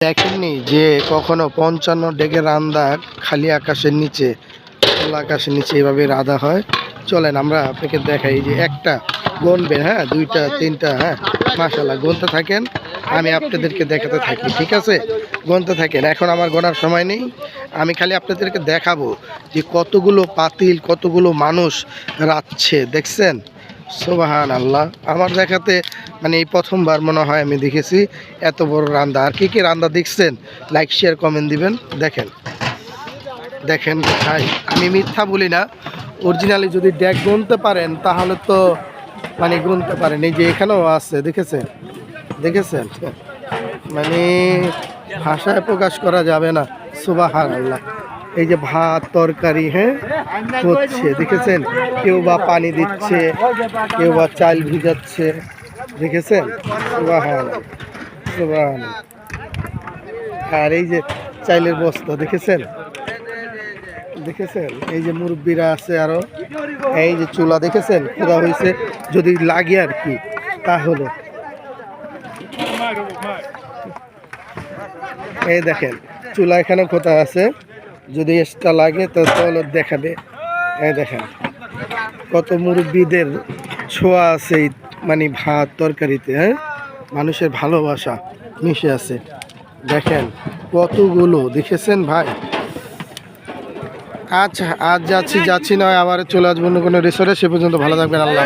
দেখেননি যে কখনো পঞ্চান্ন ডেকে রান্দা খালি আকাশের নিচে, খোলা আকাশের নিচে এভাবে রাধা হয়? চলেন আমরা আপনাকে দেখাই যে একটা গনবেন হ্যাঁ দুইটা, তিনটা হ্যাঁ মাসাল্লাহ গুনতে থাকেন, আমি আপনাদেরকে দেখাতে থাকি, ঠিক আছে? গুনতে থাকেন, এখন আমার গোনার সময় নেই, আমি খালি আপনাদেরকে দেখাবো যে কতগুলো পাতিল, কতগুলো মানুষ রাচ্ছে দেখছেন? সোবাহান আল্লাহ আমার দেখাতে মানে এই প্রথমবার মনে হয় আমি দেখেছি এত বড় রান্দা। আর কি কি রান্দা দেখছেন? লাইক শেয়ার কমেন্ট দিবেন। দেখেন। দেখেন ভাই, আমি মিথ্যা বলি না। অরিজিনালি যদি ডেক গুনতে পারেন, তাহলে তো মানে গুনতে পারেন। এই যে এখানেও আছে, দেখেছেন? দেখেছেন? মানে ভাষায় প্রকাশ করা যাবে না। সুবাহান আল্লাহ এই যে ভাত, তরকারি হ্যাঁ? হচ্ছে, দেখেছেন? কেউ বা পানি দিচ্ছে, কেউ বা চাল ভিজাচ্ছে, দেখেছেন? আর এই যে চাইলের বস্তা, দেখেছেন? দেখেছেন? এই যে মুরব্বীরা আছে আরও, এই যে চুলা, দেখেছেন? খোদা হয়েছে যদি লাগে আর কি, তাহলে। এই দেখেন, চুলা এখানে খোদা আছে? যদি এক্সট্রা লাগে, তো তাহলে দেখাবে। হ্যাঁ দেখেন, কত মুরব্বীদের ছোঁয়া আছে মানে ভাত তরকারিতে হ্যাঁ? মানুষের ভালোবাসা মিশে আছে। দেখেন, কতগুলো, দেখেছেন ভাই? আচ্ছা আজ যাচ্ছি যাচ্ছি নয়, আবার চলে আসব অন্য কোনো রিসোর্টে সে পর্যন্ত ভালো থাকবেন, আল্লাহ